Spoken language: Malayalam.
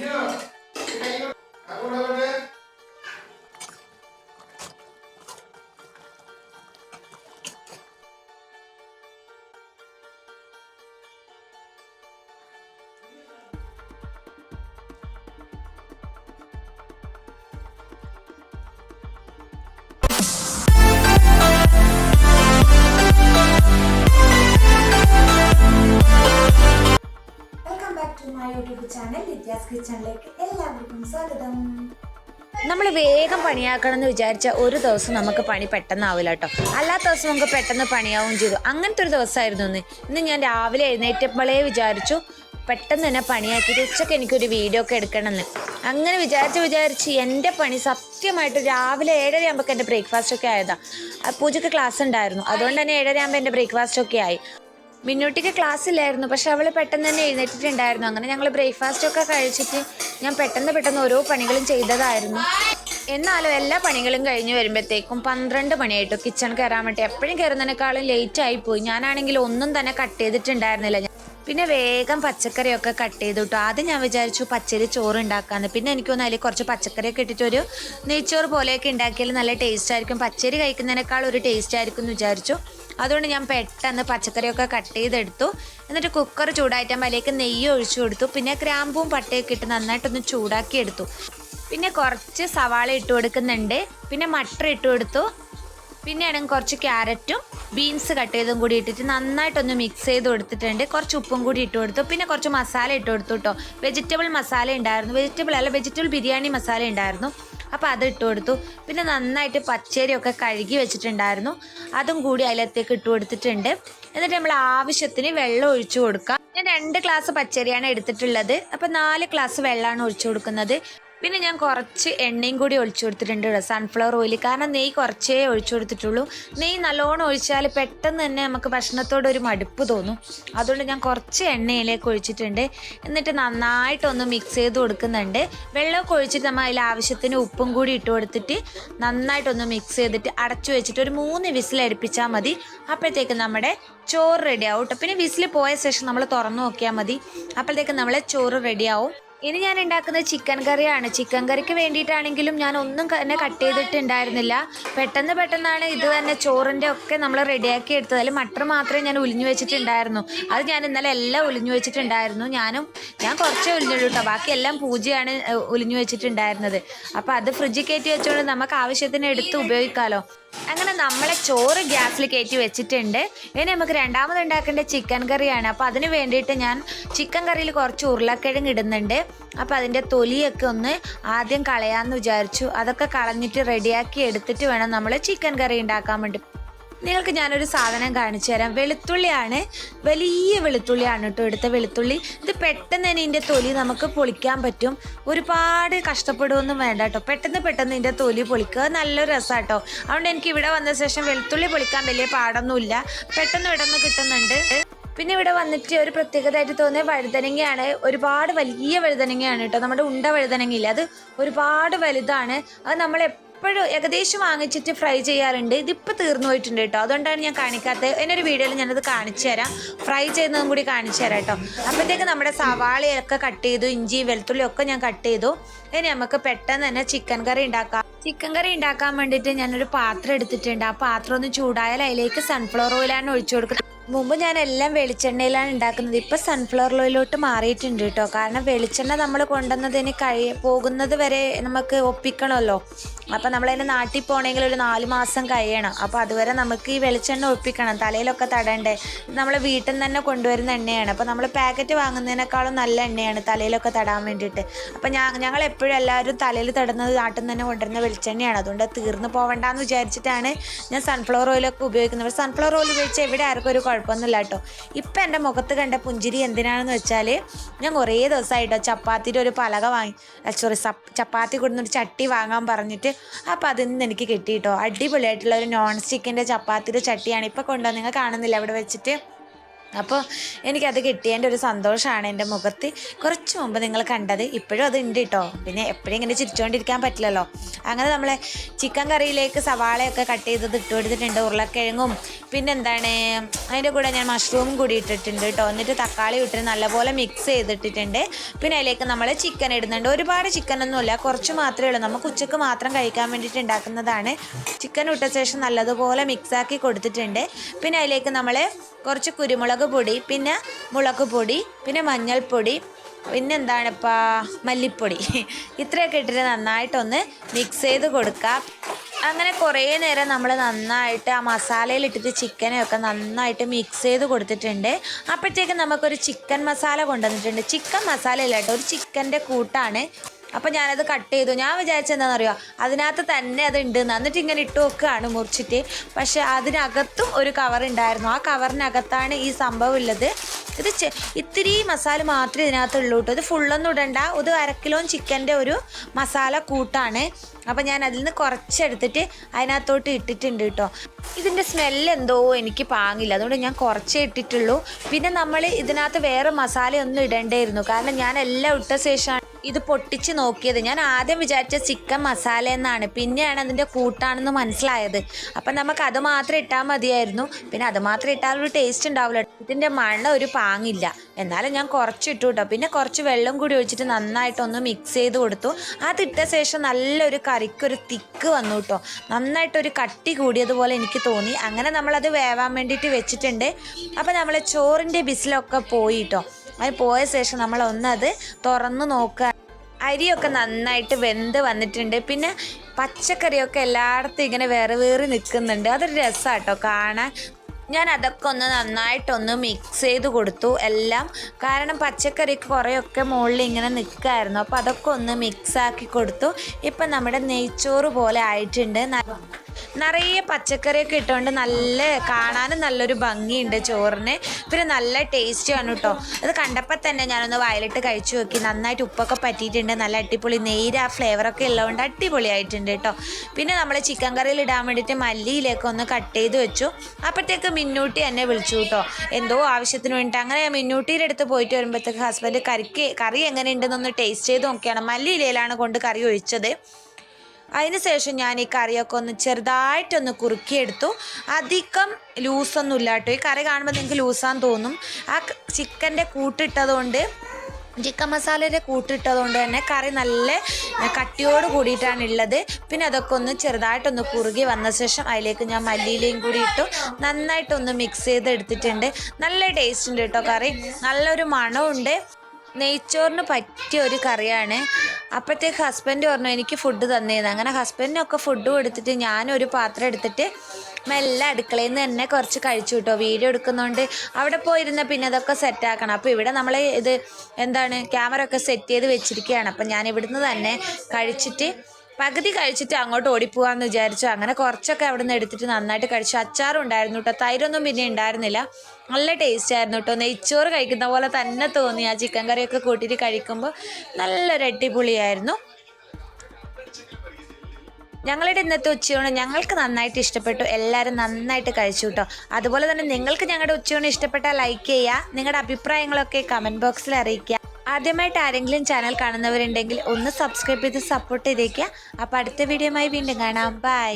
Yeah. യൂട്യൂബ് ചാനൽ വിദ്യാസ് കിച്ചണിലേക്ക് എല്ലാവർക്കും സ്വാഗതം. നമ്മൾ വേഗം പണിയാക്കണം എന്ന് വിചാരിച്ച ഒരു ദിവസം നമുക്ക് പണി പെട്ടെന്നാവില്ല കേട്ടോ. അല്ലാത്ത ദിവസം നമുക്ക് പെട്ടെന്ന് പണിയാവുകയും ചെയ്തു. അങ്ങനത്തെ ഒരു ദിവസമായിരുന്നു ഇന്ന്. ഇന്ന് ഞാൻ രാവിലെ എഴുന്നേറ്റപ്പോഴേ വിചാരിച്ചു പെട്ടെന്ന് തന്നെ പണിയാക്കിയിട്ട് ഉച്ചയ്ക്ക് എനിക്കൊരു വീഡിയോ ഒക്കെ എടുക്കണമെന്ന്. അങ്ങനെ വിചാരിച്ച് വിചാരിച്ച് എന്റെ പണി സത്യമായിട്ട് രാവിലെ ഏഴര ആകുമ്പോൾ എന്റെ ബ്രേക്ക്ഫാസ്റ്റ് ഒക്കെ ആയതാണ് പൂജയ്ക്ക് ക്ലാസ് ഉണ്ടായിരുന്നു അതുകൊണ്ട് തന്നെ ഏഴര ആകുമ്പോൾ എന്റെ ബ്രേക്ക്ഫാസ്റ്റ് ഒക്കെ ആയി. മിന്നൂട്ടിക്ക് ക്ലാസ് ഇല്ലായിരുന്നു പക്ഷെ അവൾ പെട്ടെന്ന് തന്നെ എഴുന്നേറ്റിട്ടുണ്ടായിരുന്നു. അങ്ങനെ ഞങ്ങൾ ബ്രേക്ക്ഫാസ്റ്റ് ഒക്കെ കഴിച്ചിട്ട് ഞാൻ പെട്ടെന്ന് പെട്ടെന്ന് ഓരോ പണികളും ചെയ്തതായിരുന്നു. എന്നാലും എല്ലാ പണികളും കഴിഞ്ഞ് വരുമ്പോഴത്തേക്കും പന്ത്രണ്ട് മണിയായിട്ടു കിച്ചൺ കയറാൻ വേണ്ടി എപ്പോഴും കയറുന്നതിനേക്കാളും ലേറ്റ് ആയി പോയി. ഞാനാണെങ്കിൽ ഒന്നും തന്നെ കട്ട് ചെയ്തിട്ടുണ്ടായിരുന്നില്ല. പിന്നെ വേഗം പച്ചക്കറിയൊക്കെ കട്ട് ചെയ്തു കേട്ടോ ആദ്യം ഞാൻ വിചാരിച്ചു പച്ചരി ചോറ് ഉണ്ടാക്കാന്ന് പിന്നെ എനിക്ക് തോന്നുന്നു അതിൽ കുറച്ച് പച്ചക്കറിയൊക്കെ ഇട്ടിട്ട് ഒരു നെയ്ച്ചോറ് പോലെയൊക്കെ ഉണ്ടാക്കിയാൽ നല്ല ടേസ്റ്റ് ആയിരിക്കും. പച്ചരി കഴിക്കുന്നതിനേക്കാൾ ഒരു ടേസ്റ്റ് ആയിരിക്കും എന്ന് വിചാരിച്ചു. അതുകൊണ്ട് ഞാൻ പെട്ടെന്ന് പച്ചക്കറിയൊക്കെ കട്ട് ചെയ്തെടുത്തു. എന്നിട്ട് കുക്കർ ചൂടായിട്ടാകുമ്പോൾ അതിലേക്ക് നെയ്യ് ഒഴിച്ചു കൊടുത്തു. പിന്നെ ഗ്രാമ്പൂവും പട്ടയൊക്കെ ഇട്ട് നന്നായിട്ടൊന്ന് ചൂടാക്കി എടുത്തു. പിന്നെ കുറച്ച് സവാള ഇട്ട് കൊടുക്കുന്നുണ്ട്. പിന്നെ മട്ടർ ഇട്ട് കൊടുത്തു. പിന്നെ ആണെങ്കിൽ കുറച്ച് ക്യാരറ്റും ബീൻസ് കട്ട് ചെയ്തും കൂടി ഇട്ടിട്ട് നന്നായിട്ടൊന്ന് മിക്സ് ചെയ്ത് കൊടുത്തിട്ടുണ്ട്. കുറച്ച് ഉപ്പും കൂടി ഇട്ട് കൊടുത്തു. പിന്നെ കുറച്ച് മസാല ഇട്ട് കൊടുത്തു കേട്ടോ വെജിറ്റബിൾ മസാല ഉണ്ടായിരുന്നു. വെജിറ്റബിൾ അല്ല വെജിറ്റബിൾ ബിരിയാണി മസാല ഉണ്ടായിരുന്നു. അപ്പോൾ അത് ഇട്ട് കൊടുത്തു. പിന്നെ നന്നായിട്ട് പച്ചരിയൊക്കെ കഴുകി വെച്ചിട്ടുണ്ടായിരുന്നു. അതും കൂടി അതിലത്തേക്ക് ഇട്ട് കൊടുത്തിട്ടുണ്ട്. എന്നിട്ട് നമ്മൾ ആവശ്യത്തിന് വെള്ളം ഒഴിച്ചു കൊടുക്കാം. ഞാൻ രണ്ട് ഗ്ലാസ് പച്ചരിയാണ് എടുത്തിട്ടുള്ളത്. അപ്പോൾ നാല് ഗ്ലാസ് വെള്ളമാണ് ഒഴിച്ചു കൊടുക്കുന്നത്. പിന്നെ ഞാൻ കുറച്ച് എണ്ണയും കൂടി ഒഴിച്ചു കൊടുത്തിട്ടുണ്ട് സൺഫ്ലവർ ഓയിൽ കാരണം നെയ്യ് കുറച്ചേ ഒഴിച്ചു കൊടുത്തിട്ടുള്ളൂ. നെയ്യ് നല്ലോണം ഒഴിച്ചാൽ പെട്ടെന്ന് തന്നെ നമുക്ക് ഭക്ഷണത്തോട് ഒരു മടുപ്പ് തോന്നും. അതുകൊണ്ട് ഞാൻ കുറച്ച് എണ്ണയിലേക്ക് ഒഴിച്ചിട്ടുണ്ട്. എന്നിട്ട് നന്നായിട്ടൊന്ന് മിക്സ് ചെയ്ത് കൊടുക്കുന്നുണ്ട്. വെള്ളമൊക്കെ ഒഴിച്ചിട്ട് നമ്മൾ അതിൽ ആവശ്യത്തിന് ഉപ്പും കൂടി ഇട്ട് കൊടുത്തിട്ട് നന്നായിട്ടൊന്ന് മിക്സ് ചെയ്തിട്ട് അടച്ചു വെച്ചിട്ട് ഒരു മൂന്ന് വിസിൽ അടുപ്പിച്ചാൽ മതി. അപ്പോഴത്തേക്ക് നമ്മുടെ ചോറ് റെഡി ആവും. പിന്നെ വിസിൽ പോയ ശേഷം നമ്മൾ തുറന്നു നോക്കിയാൽ മതി. അപ്പോഴത്തേക്ക് നമ്മളെ ചോറ് റെഡി ആവും. ഇനി ഞാൻ ഉണ്ടാക്കുന്നത് ചിക്കൻ കറിയാണ്. ചിക്കൻ കറിക്ക് വേണ്ടിയിട്ടാണെങ്കിലും ഞാൻ ഒന്നും തന്നെ കട്ട് ചെയ്തിട്ടുണ്ടായിരുന്നില്ല. പെട്ടെന്ന് പെട്ടെന്നാണ് ഇത് തന്നെ ചോറിന്റെ ഒക്കെ നമ്മൾ റെഡിയാക്കി എടുത്തത്. അതിൽ മട്ടർ മാത്രമേ ഞാൻ ഉലിഞ്ഞു വെച്ചിട്ടുണ്ടായിരുന്നു. അത് ഞാൻ ഇന്നലെ എല്ലാം ഉലിഞ്ഞു വെച്ചിട്ടുണ്ടായിരുന്നു. ഞാനും ഞാൻ കുറച്ചേ ഉലിഞ്ഞുള്ളൂ കേട്ടോ ബാക്കി എല്ലാം പൂജയാണ് ഉലിഞ്ഞു വെച്ചിട്ടുണ്ടായിരുന്നത്. അപ്പോൾ അത് ഫ്രിഡ്ജിൽ കയറ്റി വെച്ചുകൊണ്ട് നമുക്ക് ആവശ്യത്തിന് എടുത്ത് ഉപയോഗിക്കാമല്ലോ അങ്ങനെ നമ്മളെ ചോറ് ഗ്യാസിൽ കയറ്റി വെച്ചിട്ടുണ്ട്. ഇനി നമുക്ക് രണ്ടാമത് ഉണ്ടാക്കേണ്ട ചിക്കൻ കറിയാണ്. അപ്പോൾ അതിന് വേണ്ടിയിട്ട് ഞാൻ ചിക്കൻ കറിയിൽ കുറച്ച് ഉരുളക്കിഴങ്ങ് ഇടുന്നുണ്ട്. അപ്പോൾ അതിന്റെ തൊലിയൊക്കെ ഒന്ന് ആദ്യം കളയാമെന്ന് വിചാരിച്ചു. അതൊക്കെ കളഞ്ഞിട്ട് റെഡിയാക്കി എടുത്തിട്ട് വേണം നമ്മൾ ചിക്കൻ കറി ഉണ്ടാക്കാൻ വേണ്ടി. നിങ്ങൾക്ക് ഞാനൊരു സാധനം കാണിച്ചു തരാം. വെളുത്തുള്ളിയാണ്. വലിയ വെളുത്തുള്ളിയാണ് കേട്ടോ എടുത്ത വെളുത്തുള്ളി. ഇത് പെട്ടെന്ന് തന്നെ ഇതിന്റെ തൊലി നമുക്ക് പൊളിക്കാൻ പറ്റും. ഒരുപാട് കഷ്ടപ്പെടുകയൊന്നും വേണ്ട കേട്ടോ. പെട്ടെന്ന് പെട്ടെന്ന് ഇതിന്റെ തൊലി പൊളിക്കുക. നല്ലൊരു രസമാട്ടോ അതുകൊണ്ട് എനിക്ക് ഇവിടെ വന്ന ശേഷം വെളുത്തുള്ളി പൊളിക്കാൻ വലിയ പാടൊന്നുമില്ല. പെട്ടെന്ന് പെട്ടെന്ന് കിട്ടുന്നുണ്ട്. പിന്നെ ഇവിടെ വന്നിട്ട് ഒരു പ്രത്യേകതയായിട്ട് തോന്നിയ വഴുതനങ്ങയാണ്. ഒരുപാട് വലിയ വഴുതനങ്ങയാണ് കേട്ടോ. നമ്മുടെ ഉണ്ട വഴുതനങ്ങയില്ല? അത് ഒരുപാട് വലുതാണ്. അത് നമ്മൾ എപ്പോഴും ഏകദേശം വാങ്ങിച്ചിട്ട് ഫ്രൈ ചെയ്യാറുണ്ട്. ഇതിപ്പോൾ തീർന്നു പോയിട്ടുണ്ട് കേട്ടോ. അതുകൊണ്ടാണ് ഞാൻ കാണിക്കാത്തത് എന്നൊരു വീഡിയോയിൽ ഞാനത് കാണിച്ചു തരാം. ഫ്രൈ ചെയ്യുന്നതും കൂടി കാണിച്ചു തരാം കേട്ടോ. അപ്പോഴത്തേക്ക് നമ്മുടെ സവാളയൊക്കെ കട്ട് ചെയ്തു ഇഞ്ചി വെളുത്തുള്ളിയൊക്കെ ഞാൻ കട്ട് ചെയ്തു. ഇനി നമുക്ക് പെട്ടെന്ന് തന്നെ ചിക്കൻ കറി ഉണ്ടാക്കാം. ചിക്കൻ കറി ഉണ്ടാക്കാൻ വേണ്ടിയിട്ട് ഞാനൊരു പാത്രം എടുത്തിട്ടുണ്ട്. ആ പാത്രം ഒന്ന് ചൂടായാൽ അതിലേക്ക് സൺഫ്ലവർ ഓയിലാണ് ഒഴിച്ചു കൊടുക്കുന്നത്. മുമ്പ് ഞാൻ എല്ലാം വെളിച്ചെണ്ണയിലാണ് ഉണ്ടാക്കുന്നത്. ഇപ്പൊ സൺഫ്ലവർ ഓയിലോട്ട് മാറിയിട്ടുണ്ട് കേട്ടോ കാരണം വെളിച്ചെണ്ണ നമ്മൾ കൊണ്ടുവന്നതിന് കഴി പോകുന്നത് വരെ നമുക്ക് ഒപ്പിക്കണമല്ലോ. അപ്പൊ നമ്മളതിന് നാട്ടിൽ പോകണമെങ്കിൽ ഒരു നാല് മാസം കഴിയണം. അപ്പോൾ അതുവരെ നമുക്ക് ഈ വെളിച്ചെണ്ണ ഒപ്പിക്കണം. തലയിലൊക്കെ തടണ്ടേ. നമ്മൾ വീട്ടിൽ നിന്ന് തന്നെ കൊണ്ടുവരുന്ന എണ്ണയാണ്. അപ്പോൾ നമ്മൾ പാക്കറ്റ് വാങ്ങുന്നതിനേക്കാളും നല്ല എണ്ണയാണ് തലയിലൊക്കെ തടാൻ വേണ്ടിയിട്ട്. അപ്പോൾ ഞാൻ ഞങ്ങൾ എപ്പോഴും എല്ലാവരും തലയിൽ തടുന്നത് നാട്ടിൽ നിന്ന് തന്നെ കൊണ്ടുവരുന്ന വെളിച്ചെണ്ണയാണ്. അതുകൊണ്ട് അത് തീർന്നു പോവണ്ടെന്ന് വിചാരിച്ചിട്ടാണ് ഞാൻ സൺഫ്ലവർ ഓയിലൊക്കെ ഉപയോഗിക്കുന്നത്. സൺഫ്ലവർ ഓയിൽ ഉപയോഗിച്ച് എവിടെ ആർക്കും ഒരു കുഴപ്പമൊന്നുമില്ല കേട്ടോ ഇപ്പം എന്റെ മുഖത്ത് കണ്ട പുഞ്ചിരി എന്തിനാണെന്ന് വെച്ചാൽ ഞാൻ കുറേ ദിവസമായിട്ടോ ചപ്പാത്തിയുടെ ഒരു പലക വാങ്ങി സോറി ചപ്പാത്തി കൊടുന്നൊരു ചട്ടി വാങ്ങാൻ പറഞ്ഞിട്ട് അപ്പോൾ അതിൽ നിന്ന് എനിക്ക് കിട്ടി കേട്ടോ അടിപൊളിയായിട്ടുള്ള ഒരു നോൺ സ്റ്റിക്കിന്റെ ചപ്പാത്തിയുടെ ചട്ടിയാണ് ഇപ്പോൾ കൊണ്ടുവന്ന് നിങ്ങൾ കാണുന്നില്ല അവിടെ വെച്ചിട്ട്? അപ്പോൾ എനിക്കത് കിട്ടിയതിന്റെ ഒരു സന്തോഷമാണ് എന്റെ മുഖത്ത്. കുറച്ച് മുമ്പ് നിങ്ങൾ കണ്ടത് ഇപ്പോഴും അത് ഉണ്ട് കേട്ടോ പിന്നെ എപ്പോഴും ഇങ്ങനെ ചിരിച്ചുകൊണ്ടിരിക്കാൻ പറ്റില്ലല്ലോ. അങ്ങനെ നമ്മളെ ചിക്കൻ കറിയിലേക്ക് സവാളയൊക്കെ കട്ട് ചെയ്തത് ഇട്ട് കൊടുത്തിട്ടുണ്ട് ഉരുളക്കിഴങ്ങും പിന്നെ എന്താണ് അതിന്റെ കൂടെ ഞാൻ മഷ്റൂമും കൂടി ഇട്ടിട്ടുണ്ട് കേട്ടോ എന്നിട്ട് തക്കാളി ഇട്ടിട്ട് നല്ലപോലെ മിക്സ് ചെയ്തിട്ടിട്ടുണ്ട്. പിന്നെ അതിലേക്ക് നമ്മൾ ചിക്കൻ ഇടുന്നുണ്ട്. ഒരുപാട് ചിക്കനൊന്നുമില്ല കുറച്ച് മാത്രമേ ഉള്ളൂ. നമുക്ക് ഉച്ചയ്ക്ക് മാത്രം കഴിക്കാൻ വേണ്ടിയിട്ട് ഉണ്ടാക്കുന്നതാണ്. ചിക്കൻ ഇട്ട ശേഷം നല്ലതുപോലെ മിക്സാക്കി കൊടുത്തിട്ടുണ്ട്. പിന്നെ അതിലേക്ക് നമ്മൾ കുറച്ച് കുരുമുളക് പൊടി പിന്നെ മുളക് പൊടി പിന്നെ മഞ്ഞൾപ്പൊടി പിന്നെ എന്താണിപ്പാ മല്ലിപ്പൊടി. ഇത്രയൊക്കെ ഇട്ടിട്ട് നന്നായിട്ടൊന്ന് മിക്സ് ചെയ്ത് കൊടുക്കാം. അങ്ങനെ കുറേ നേരം നമ്മൾ നന്നായിട്ട് ആ മസാലയിൽ ഇട്ടിട്ട് ചിക്കനെയൊക്കെ നന്നായിട്ട് മിക്സ് ചെയ്ത് കൊടുത്തിട്ടുണ്ട്. അപ്പോഴത്തേക്കും നമുക്കൊരു ചിക്കൻ മസാല കൊണ്ടുവന്നിട്ടുണ്ട്. ചിക്കൻ മസാല ഇല്ല കേട്ടോ ഒരു ചിക്കന്റെ കൂട്ടാണ് അപ്പം ഞാനത് കട്ട് ചെയ്തു. ഞാൻ വിചാരിച്ചെന്താണെന്നറിയോ അതിനകത്ത് തന്നെ അത് ഉണ്ട് എന്നിട്ട് ഇങ്ങനെ ഇട്ട് വെക്കുകയാണ് മുറിച്ചിട്ട്. പക്ഷെ അതിനകത്തും ഒരു കവർ ഉണ്ടായിരുന്നു. ആ കവറിനകത്താണ് ഈ സംഭവം ഉള്ളത്. ഇത് ഇത്തിരി മസാല മാത്രമേ ഇതിനകത്തുള്ളൂ കേട്ടോ ഇത് ഫുള്ളൊന്നും ഇടണ്ട. ഇത് അരക്കിലോ ചിക്കന്റെ ഒരു മസാല കൂട്ടാണ്. അപ്പം ഞാൻ അതിൽ നിന്ന് കുറച്ചെടുത്തിട്ട് അതിനകത്തോട്ട് ഇട്ടിട്ടുണ്ട് കേട്ടോ ഇതിന്റെ സ്മെല്ല് എന്തോ എനിക്ക് പാങ്ങില്ല. അതുകൊണ്ട് ഞാൻ കുറച്ചേ ഇട്ടിട്ടുള്ളൂ. പിന്നെ നമ്മൾ ഇതിനകത്ത് വേറെ മസാലയൊന്നും ഇടേണ്ടായിരുന്നു. കാരണം ഞാൻ എല്ലാം ഇട്ട ശേഷമാണ് ഇത് പൊട്ടിച്ച് നോക്കിയത്. ഞാൻ ആദ്യം വിചാരിച്ച ചിക്കൻ മസാല എന്നാണ്. പിന്നെയാണ് അതിന്റെ കൂട്ടാണെന്ന് മനസ്സിലായത്. അപ്പം നമുക്ക് അത് മാത്രം ഇട്ടാൽ മതിയായിരുന്നു. പിന്നെ അത് മാത്രം ഇട്ടാൽ ഒരു ടേസ്റ്റ് ഉണ്ടാവില്ല. ഇതിന്റെ മണ്ണ ഒരു പാങ്ങില്ല. എന്നാലും ഞാൻ കുറച്ച് ഇട്ടു കേട്ടോ പിന്നെ കുറച്ച് വെള്ളം കൂടി ഒഴിച്ചിട്ട് നന്നായിട്ടൊന്ന് മിക്സ് ചെയ്ത് കൊടുത്തു. അതിട്ട ശേഷം നല്ലൊരു കറിക്കൊരു തിക്ക് വന്നു കേട്ടോ നന്നായിട്ടൊരു കട്ടി കൂടിയതുപോലെ എനിക്ക് തോന്നി. അങ്ങനെ നമ്മളത് വേവാൻ വേണ്ടിയിട്ട് വെച്ചിട്ടുണ്ട്. അപ്പം നമ്മൾ ചോറിന്റെ ബിസിലൊക്കെ പോയി കേട്ടോ അത് പോയ ശേഷം നമ്മൾ ഒന്നത് തുറന്ന് നോക്കുക. അരിയൊക്കെ നന്നായിട്ട് വെന്ത് വന്നിട്ടുണ്ട്. പിന്നെ പച്ചക്കറിയൊക്കെ എല്ലായിടത്തും ഇങ്ങനെ വേറെ വേറെ നിൽക്കുന്നുണ്ട്. അതൊരു രസമാട്ടോ കാണാൻ. ഞാൻ അതൊക്കെ ഒന്ന് നന്നായിട്ടൊന്ന് മിക്സ് ചെയ്ത് കൊടുത്തു എല്ലാം. കാരണം പച്ചക്കറിക്ക് കുറേയൊക്കെ മുകളിൽ ഇങ്ങനെ നിൽക്കുമായിരുന്നു അപ്പോൾ അതൊക്കെ ഒന്ന് മിക്സ് ആക്കി കൊടുത്തു. ഇപ്പം നമ്മുടെ നെയ്ച്ചോറ് പോലെ ആയിട്ടുണ്ട്. നിറയെ പച്ചക്കറിയൊക്കെ ഇട്ടുകൊണ്ട് നല്ല കാണാനും നല്ലൊരു ഭംഗിയുണ്ട് ചോറിന്. പിന്നെ നല്ല ടേസ്റ്റിയാണ് കേട്ടോ അത് കണ്ടപ്പോൾ തന്നെ ഞാനൊന്ന് വയലിട്ട് കഴിച്ചു നോക്കി. നന്നായിട്ട് ഉപ്പൊക്കെ പറ്റിയിട്ടുണ്ട്. നല്ല അടിപൊളി നെയ്ര് ആ ഫ്ലേവറൊക്കെ ഉള്ളതുകൊണ്ട് അടിപൊളിയായിട്ടുണ്ട് കേട്ടോ പിന്നെ നമ്മൾ ചിക്കൻ കറിയിൽ ഇടാൻ വേണ്ടിയിട്ട് മല്ലിയിലേക്ക് ഒന്ന് കട്ട് ചെയ്ത് വെച്ചു. അപ്പോഴത്തേക്ക് മിന്നൂട്ടി എന്നെ വിളിച്ചു കേട്ടോ എന്തോ ആവശ്യത്തിന് വേണ്ടിയിട്ട് അങ്ങനെ മിന്നൂട്ടിയുടെ അടുത്ത് പോയിട്ട് വരുമ്പോഴത്തേക്ക് ഹസ്ബൻഡ് കറിക്ക് കറി എങ്ങനെയുണ്ടെന്നൊന്ന് ടേസ്റ്റ് ചെയ്ത് നോക്കിയാണ്. മല്ലിയിലയിലാണ് കൊണ്ട് കറി ഒഴിച്ചത്. അതിനുശേഷം ഞാൻ ഈ കറിയൊക്കെ ഒന്ന് ചെറുതായിട്ടൊന്ന് കുറുക്കിയെടുത്തു. അധികം ലൂസൊന്നും ഇല്ല കേട്ടോ. ഈ കറി കാണുമ്പോൾ നിങ്ങൾക്ക് ലൂസാന്ന് തോന്നും. ആ ചിക്കന്റെ കൂട്ടിട്ടതുകൊണ്ട് ചിക്കൻ മസാലയുടെ കൂട്ടിട്ടതുകൊണ്ട് തന്നെ കറി നല്ല കട്ടിയോട് കൂടിയിട്ടാണ് ഉള്ളത് പിന്നെ അതൊക്കെ ഒന്ന് ചെറുതായിട്ടൊന്ന് കുറുകി വന്ന ശേഷം അതിലേക്ക് ഞാൻ മല്ലിയിലയും കൂടി ഇട്ടു. നന്നായിട്ടൊന്ന് മിക്സ് ചെയ്ത് എടുത്തിട്ടുണ്ട് നല്ല ടേസ്റ്റ് ഉണ്ട് കേട്ടോ കറി. നല്ലൊരു മണമുണ്ട് നെയ്ച്ചോറിന് പറ്റിയ ഒരു കറിയാണ്. അപ്പോഴത്തേക്ക് ഹസ്ബൻഡ് പറഞ്ഞു എനിക്ക് ഫുഡ് തന്നേന്ന്. അങ്ങനെ ഹസ്ബൻഡിനൊക്കെ ഫുഡ് കൊടുത്തിട്ട് ഞാനൊരു പാത്രം എടുത്തിട്ട് മെല്ലെ അടുക്കളയിൽ നിന്ന് തന്നെ കുറച്ച് കഴിച്ചു കിട്ടോ വീഡിയോ എടുക്കുന്നതുകൊണ്ട് അവിടെ പോയിരുന്ന പിന്നെ അതൊക്കെ സെറ്റാക്കണം അപ്പോൾ ഇവിടെ നമ്മൾ ഇത് എന്താണ് ക്യാമറ ഒക്കെ സെറ്റ് ചെയ്ത് വെച്ചിരിക്കുകയാണ്. അപ്പം ഞാൻ ഇവിടുന്ന് തന്നെ കഴിച്ചിട്ട് പകുതി കഴിച്ചിട്ട് അങ്ങോട്ട് ഓടിപ്പോവാന്ന് വിചാരിച്ചു. അങ്ങനെ കുറച്ചൊക്കെ അവിടെ നിന്ന് എടുത്തിട്ട് നന്നായിട്ട് കഴിച്ചു. അച്ചാറും ഉണ്ടായിരുന്നു കേട്ടോ തൈരൊന്നും പിന്നെ ഉണ്ടായിരുന്നില്ല. നല്ല ടേസ്റ്റ് ആയിരുന്നു കേട്ടോ നെയ്ച്ചോറ് കഴിക്കുന്ന പോലെ തന്നെ തോന്നി. ആ ചിക്കൻ കറിയൊക്കെ കൂട്ടിയിട്ട് കഴിക്കുമ്പോൾ നല്ലൊരു അടിപൊളിയായിരുന്നു. ഞങ്ങളുടെ ഇന്നത്തെ ഉച്ചയൂണ് ഞങ്ങൾക്ക് നന്നായിട്ട് ഇഷ്ടപ്പെട്ടു. എല്ലാവരും നന്നായിട്ട് കഴിച്ചു കേട്ടോ അതുപോലെ തന്നെ നിങ്ങൾക്ക് ഞങ്ങളുടെ ഉച്ചയൂണ് ഇഷ്ടപ്പെട്ടാൽ ലൈക്ക് ചെയ്യുക നിങ്ങളുടെ അഭിപ്രായങ്ങളൊക്കെ കമന്റ് ബോക്സിൽ അറിയിക്കുക. ആദ്യമായിട്ട് ആരെങ്കിലും ചാനൽ കാണുന്നവരുണ്ടെങ്കിൽ ഒന്ന് സബ്സ്ക്രൈബ് ചെയ്ത് സപ്പോർട്ട് ചെയ്തേക്കുക. അപ്പോൾ അടുത്ത വീഡിയോയുമായി വീണ്ടും കാണാം. ബൈ